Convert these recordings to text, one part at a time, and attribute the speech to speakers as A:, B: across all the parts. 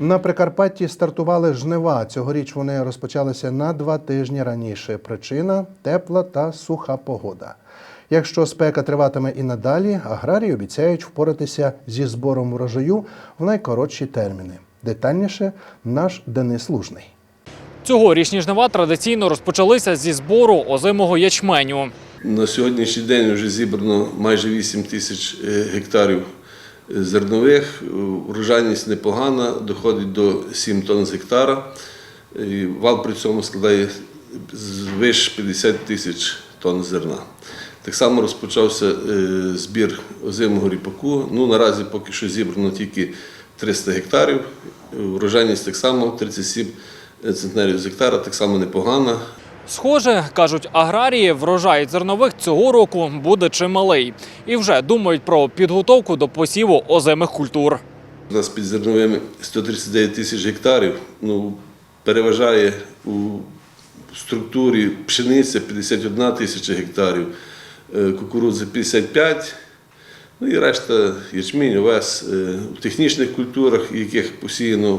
A: На Прикарпатті стартували жнива. Цьогоріч вони розпочалися на два тижні раніше. Причина тепла та суха погода. Якщо спека триватиме і надалі, аграрії обіцяють впоратися зі збором врожаю в найкоротші терміни. Детальніше наш Денис Лужний.
B: Цьогорічні жнива традиційно розпочалися зі збору озимого ячменю.
C: На сьогоднішній день вже зібрано майже 8 тисяч е, гектарів зернових. Урожайність непогана, доходить до 7 тонн з гектара. І вал при цьому складає звиш 50 тисяч тонн зерна. Так само розпочався е, збір озимого ріпаку. Ну, наразі поки що зібрано тільки 300 гектарів. Урожайність так само 37 центнерів з гектара, так само непогана.
B: Схоже, кажуть аграрії, врожай зернових цього року буде чималий. І вже думають про підготовку до посіву озимих культур.
C: У нас під зерновими 139 тисяч гектарів. Ну, переважає у структурі пшениця 51 тисяча гектарів, е, кукурудза 55, ну і решта ячмінь, овес. Е, У технічних культурах, яких посіяно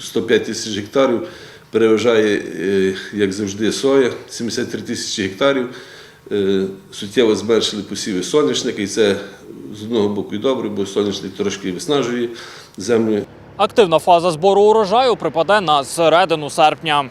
C: 105 тисяч гектарів, переважає, е, як завжди, соя 73 тисячі гектарів. Е, Суттєво зменшили посіви соняшника, і це з одного боку і добре, бо соняшник трошки виснажує землю.
B: Активна фаза збору урожаю припаде на середину серпня.